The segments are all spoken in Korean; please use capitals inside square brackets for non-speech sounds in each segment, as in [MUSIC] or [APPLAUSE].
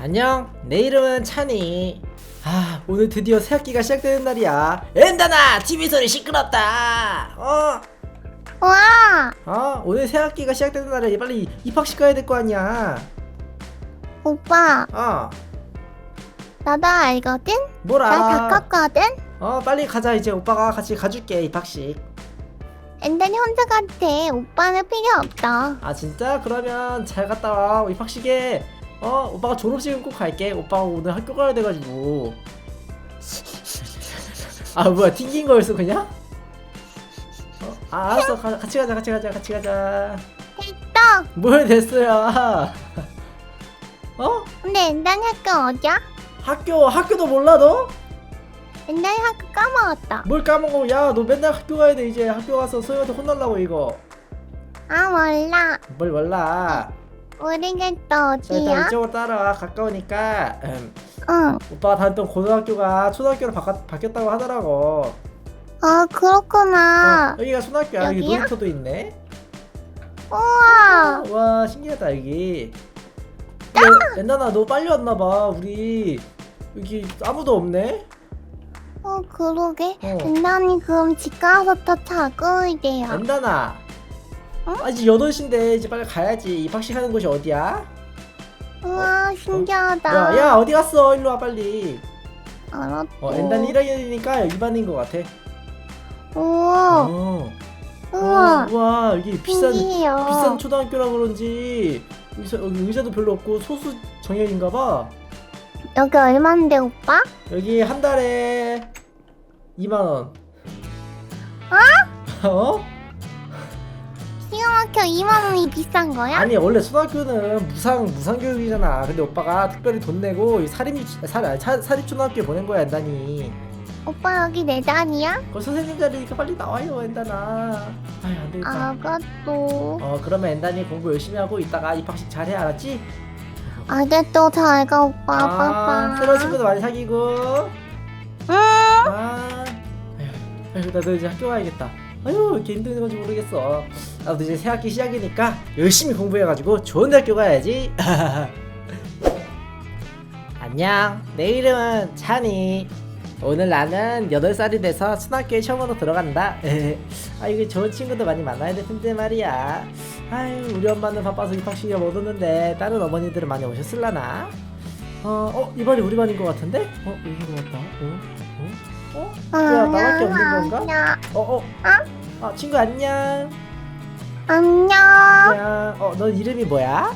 안녕 내 이름은 찬이 아 오늘 드디어 새학기가 시작되는 날이야 엔다나 TV 소리 시끄럽다 어? 와, 어? 오늘 새학기가 시작되는 날에 빨리 입학식 가야 될 거 아니야 오빠, 어 나도 알거든? 뭐라 컸거든? 어 빨리 가자 이제 오빠가 같이 가줄게 입학식 엔단이 혼자 같아. 오빠는 필요 없다. 아 진짜? 그러면 잘 갔다 와 입학식에 어 오빠가 졸업식은 꼭 갈게 오빠가 오늘 학교 가야 돼가지고 아 뭐야 튕긴 거였어 그냥? 어? 아 알았어 가, 같이 가자 같이 가자 같이 가자 됐다. 뭘 됐어요 어? 근데 엔단이 학교 어디야? 학교 학교도 몰라 너? 엔단이 학교 까먹었다. 뭘 까먹어 야 너 맨날 학교 가야 돼 이제 학교 가서 소영한테 혼날라고 이거 아, 몰라. 뭘 몰라 자 일단 어디야? 이쪽으로 따라와 가까우니까 음, 응. 오빠가 다녔던 고등학교가 초등학교로 바뀌, 바뀌었다고 하더라고 아, 그렇구나. 어, 여기가 초등학교야 여기 여기야? 놀이터도 있네 우와. 와 신기하다 여기 엔나나 너 빨리 왔나봐 우리 여기 아무도 없네 어, 그러게. 어. 엔단이 그럼 집 가서 더 자고 올게요. 엔나나 응? 아직 8시인데 이제 빨리 가야지 입학식 하는 곳이 어디야? 우와, 신기하다. 야, 야 어디 갔어 일로 와 빨리 알았어. 어 엔단 1학년이니까 여기 반인 것 같아 우와. 어. 우와. 어, 와 여기 비싼 신기해요. 비싼 초등학교라 그런지 의사, 여기 의자도 별로 없고 소수 정형인가 봐 여기 얼만데, 오빠? 여기 한 달에 2만 원. 어? [LAUGHS] 어? 막혀 2만 원이 비싼 거야? 아니 원래 초등학교는 무상 무상 교육이잖아. 근데 오빠가 특별히 돈 내고 이 사립 사, 사, 사립 초등학교에 보낸 거야 엔단이. 오빠 여기 내 단이야? 그 선생님 자리니까 빨리 나와요 엔단아. 아유 안 되겠다. 알았어. 어 그러면 엔단이 공부 열심히 하고 이따가 입학식 잘해 알았지? 알겠어. 잘가 오빠. 아. 새로운 친구도 많이 사귀고. 응. 아, 아휴, 아휴, 나도 이제 학교 가야겠다. 아유, 왜 이렇게 힘든 건지 모르겠어. 나도 이제 새 학기 시작이니까 열심히 공부해가지고 좋은 대학교 가야지. [LAUGHS] 안녕, 내 이름은 찬이. 오늘 나는 8살이 돼서 초등학교에 처음으로 들어간다. [LAUGHS] 아, 이거 좋은 친구도 많이 만나야 될 텐데 말이야. 아유, 우리 엄마는 바빠서 입학식을 못 오는데 다른 어머니들은 많이 오셨을라나? 어, 어, 이 반이 우리 반인 것 같은데? 어, 여긴 것 같다. 어? 어? 어? 뭐야, 나밖에 없는 건가? 안녕. 어, 어? 아, 친구 안녕. 안녕. 안녕. 어, 넌 이름이 뭐야?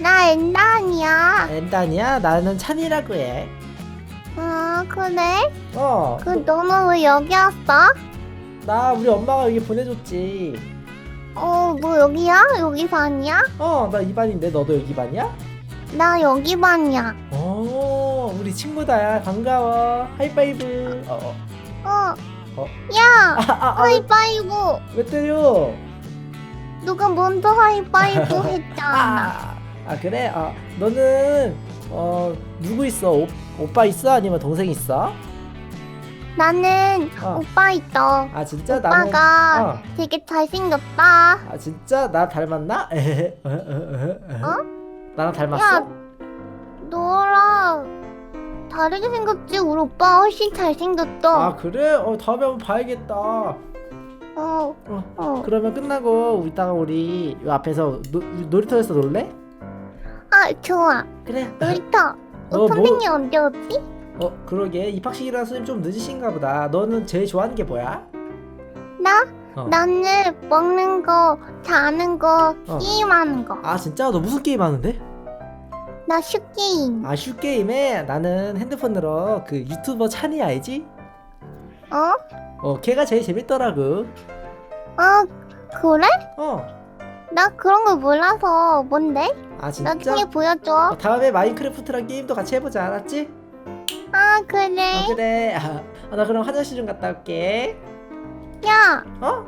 나 엔단이야. 엔단이야? 나는 찬이라고 해. 어 그래? 어, 그 너는 왜 여기 왔어? 나 우리 엄마가 여기 보내줬지. 어뭐 여기야? 여기 반이야? 어, 나 이 반인데 너도 여기 반이야? 나 여기 반이야. 오, 우리 친구다. 반가워. 하이파이브. 어, 어. 어. 어? 야. 아, 아, 아, 하이파이브. 왜 때려? 누가 먼저 하이파이브 했잖아. [LAUGHS] 아, 아 그래? 아, 너는 어 누구 있어? 오, 오빠 있어? 아니면 동생 있어? 나는 어. 오빠 있어. 아 진짜 오빠가 나는 어. 되게 잘생겼다. 아 진짜 나 닮았나? [LAUGHS] 어? 나랑 닮았어? 야, 너랑 다르게 생겼지? 우리 오빠 훨씬 잘생겼어. 아 그래? 어 다음에 한번 봐야겠다. 어, 어. 어. 그러면 끝나고 이따가 우리 이 앞에서 노, 놀이터에서 놀래? 아, 좋아. 그래. 놀이터. [LAUGHS] 어, 어, 선생님 언제 오지? 어 그러게 입학식이라 선생님 좀 늦으신가 보다. 너는 제일 좋아하는 게 뭐야? 나? 어. 나는 먹는 거, 자는 거, 어. 게임하는 거. 아 진짜 너 무슨 게임 하는데? 나 슈게임. 아 슈게임에 나는 핸드폰으로 그 유튜버 찬이 알지? 어? 어 걔가 제일 재밌더라고 어, 그래? 어나 그런 거 몰라서 뭔데? 아 진짜? 나중에 보여줘. 어, 다음에 마인크래프트랑 게임도 같이 해보자 알았지? 아, 그래. 어 그래 아, 아, 나 그럼 화장실 좀 갔다 올게 야, 어?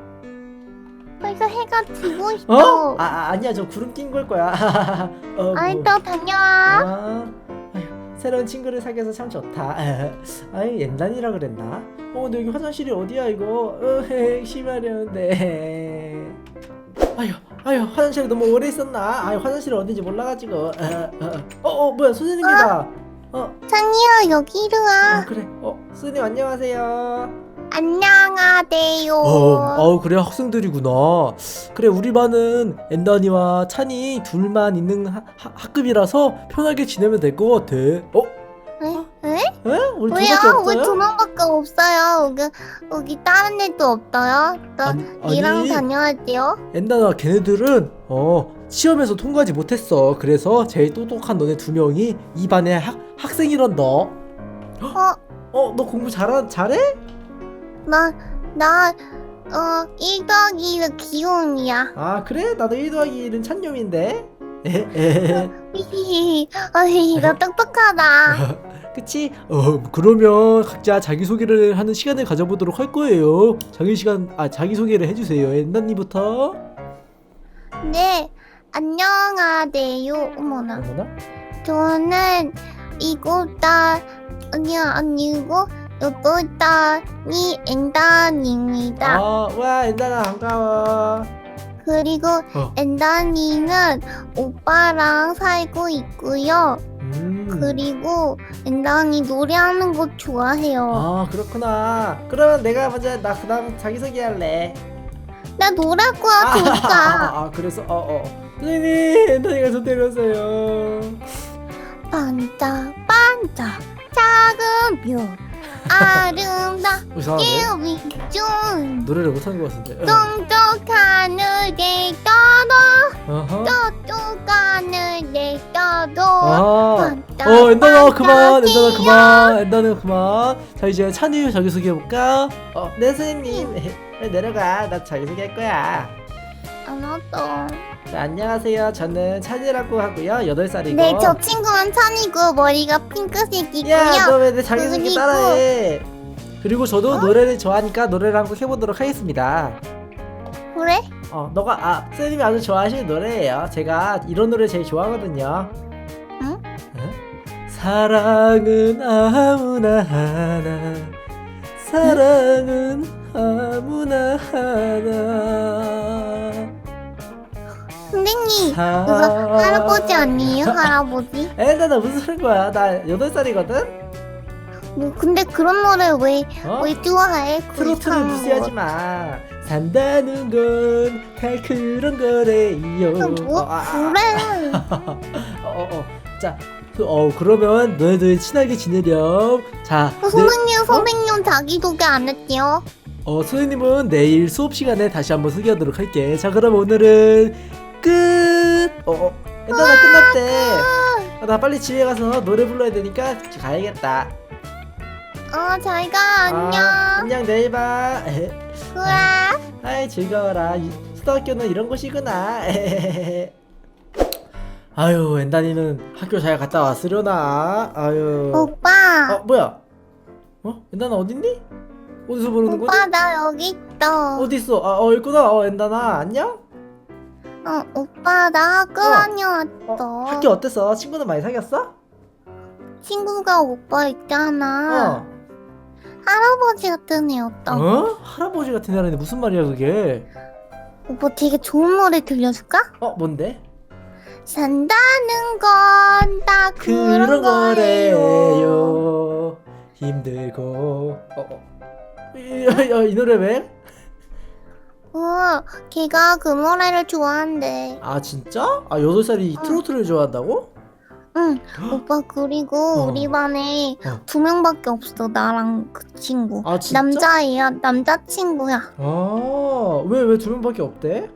벌써 해가 지고 있어. 어? 아, 아 아니야 저 구름 낀 걸 거야 [LAUGHS] 어, 아이, 뭐. 또 다녀와. 어, 아휴, 새로운 친구를 사귀어서 참 좋다 [LAUGHS] 아유 옛날이라 그랬나? 어 근데 여기 화장실이 어디야 이거? 어 [LAUGHS] 심하려는데 아휴 아유 화장실에 너무 오래 있었나? 아유 화장실이 어딘지 몰라가지고. 어, 어, 어, 어 뭐야 선생님이다. 어, 찬이야 여기 이리 아 와. 그래. 어 선생님 안녕하세요. 안녕하세요. 어, 어 그래 학생들이구나. 그래 우리 반은 엔다니와 찬이 둘만 있는 하, 하, 학급이라서 편하게 지내면 될 것 같아. 어? 에? 에? 에? 우리 둘밖에 왜요? 왜 없어요? 두 명밖에 없어요? 여기 여기 다른 애도 없어요? 나 아니, 니랑 아니. 다녀야 돼요? 엔다나 걔네들은 어 시험에서 통과하지 못했어. 그래서 제일 똑똑한 너네 두 명이 이 반의 학 학생이란다. 어, 어, 너 공부 잘하 잘해? 나, 나, 어, 1 더하기 1은 기용이야. 아 그래? 나도 1 더하기 1은 찬념인데. 어이, 나 똑똑하다. [LAUGHS] 그치? 어 그러면 각자 자기 소개를 하는 시간을 가져보도록 할 거예요. 자기 시간 아 자기 소개를 해주세요. 엔다님부터. 네, 안녕하세요. 어머나. 어머나. 저는 이곳 다, 아니야, 아니고, 다니 엔단입니다. 아와 엔다나 반가워. 그리고 어. 엔단이는 오빠랑 살고 있고요. 음. 그리고 엔단이 노래하는 거 좋아해요. 아 그렇구나. 그러면 내가 먼저 나 그다음 자기 소개 할래. 나 노래할 거야, 아, 그러니까. 아, 그래서 어 어. 선생님 엔다니가 저 때렸어요. 반짝 반짝 작은 별 아름다 이상한데? 깨비준 노래를 못하는 것 같은데. 동쪽 하늘에 떠도 어허. 저쪽 하늘에 떠도 아. 반짝 어 엔다나 그만. 엔다나 그만 엔다나 그만 자 이제 찬이 자기 소개 해 볼까? 어 네 선생님 빨리 [LAUGHS] 내려가 나 자기 소개할 거야 알았어 자 안녕하세요. 저는 찬이라고 하고요. 8살이고. 네 저 친구는 찬이고 머리가 핑크색이고요. 야 너 왜 내 자기 소개 그리고- 따라해. 그리고 저도 노래를 좋아하니까 노래를 한 곡 해보도록 하겠습니다. 그래? 어 너가 아 선생님이 아주 좋아하시는 노래예요. 제가 이런 노래 제일 좋아하거든요. 응? 어? 사랑은 아무나 하나. 사랑은 아무나 하나 선생님 사- 그거 할아버지 아니에요 할아버지? 에 나 나 무슨 소린 거야 나 8살이거든 뭐 근데 그런 노래 왜 어? 왜 좋아해? 그 트로트를 이상한 무시하지 거. 마 산다는 건 다 그런 거래요 뭐 어, 아, 아, 그래 [LAUGHS] 어, 어, 어. 자, 그, 어, 그러면 너희들 친하게 지내렴. 자, 어, 선생님 선생님 자기소개 안 했대요? 어, 선생님은 내일 수업 시간에 다시 한번 소개하도록 할게. 자, 그럼 오늘은 끝! 어, 어, 엔다나 끝났대. 아, 나 빨리 집에 가서 노래 불러야 되니까 가야겠다. 어 잘가 안녕 아, 안녕, 내일 봐. 에헤. 그래 아이, 즐거워라. 이- 수도학교는 이런 곳이구나. [LAUGHS] 아유, 엔다니는 학교 잘 갔다 왔으려나? 아유. 오빠 어, 뭐야? 어? 엔다나 어딨니? 어디서 부르는 거지? 오빠 나 여기 있어 어디 있어? 아, 어, 있구나. 어, 엔다나 안녕? 어 오빠 나 학교 어. 다녀왔어 어, 학교 어땠어? 친구는 많이 사귀었어? 친구가 오빠 있잖아 어. 할아버지 같은 애였다 어? 할아버지 같은 애라니 무슨 말이야 그게? 오빠 되게 좋은 노래 들려줄까? 어, 뭔데? 산다는 건 다 그런, 거래요. 힘들고. 어, 어. 이, 야, 이 노래 왜? 어 걔가 그 노래를 좋아한대 아, 진짜? 아, 여덟 살이 어. 트로트를 좋아한다고? 응 오빠 그리고 어. 우리 반에 어. 두 명밖에 없어 나랑 그 친구 아, 진짜? 남자애야 남자친구야 아, 왜, 왜 두 명밖에 없대?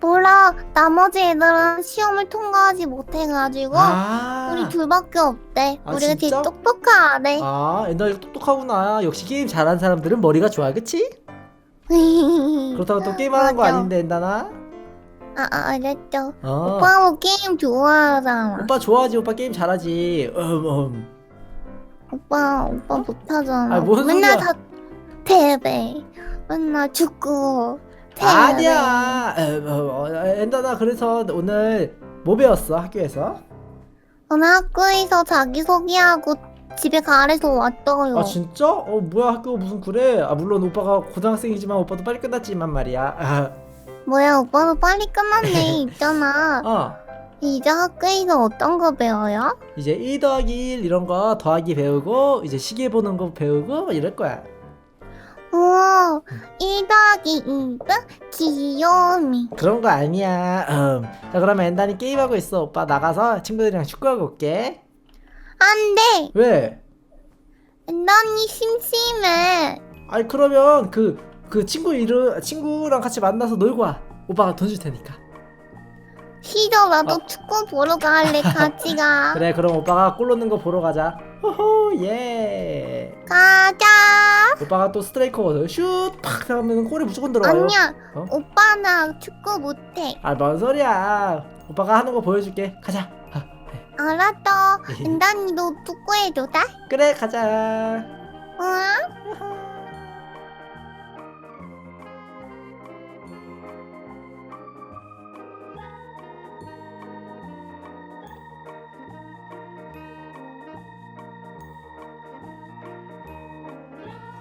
몰라 나머지 애들은 시험을 통과하지 못해가지고 아. 우리 둘밖에 없대 아, 우리가 진짜? 되게 똑똑하대 아, 옛날에 똑똑하구나. 역시 게임 잘하는 사람들은 머리가 좋아, 그치? 그렇다고 또 게임하는 거 맞아. 아닌데, 엔다나? 아, 아 알았죠 어. 오빠 뭐 게임 좋아하잖아 오빠 좋아하지, 오빠 게임 잘하지. 음, 음. 오빠 오빠 못하잖아 아, 뭔 맨날 소리야. 다 패배 맨날 축구 패배 아니야. 음, 어, 어, 엔다나 그래서 오늘 뭐 배웠어 학교에서? 오늘 학교에서 자기소개하고 집에 가래서 왔어요 아 진짜? 어 뭐야 학교 무슨 그래? 아 물론 오빠가 고등학생이지만 오빠도 빨리 끝났지만 말이야. 아, [LAUGHS] 뭐야 오빠도 빨리 끝났네 있잖아 [LAUGHS] 어 이제 학교에서 어떤 거 배워요? 이제 1 더하기 1 이런 거 더하기 배우고 이제 시계 보는 거 배우고 이럴 거야 우와 1 더하기 2는 귀요미 그런 거 아니야 음. 자 그러면 엔단이 게임하고 있어 오빠 나가서 친구들이랑 축구하고 올게 안 돼 왜? 난이 심심해. 아니 그러면 그 그 친구 이름 친구랑 같이 만나서 놀고 와. 오빠가 돈 줄 테니까. 싫어 나도 축구 보러 갈래 같이 가. 어. 그래 그럼 오빠가 골 넣는 거 보러 가자. 호호 예. 가자. 오빠가 또 스트라이커거든 슛팍! 하면 골이 무조건 들어가요. 아니야. 어? 오빠 나 축구 못해. 아 뭔 소리야. 오빠가 하는 거 보여줄게. 가자. 아, 알았어 엔단이도 축구해도 돼? 그래 가자 응?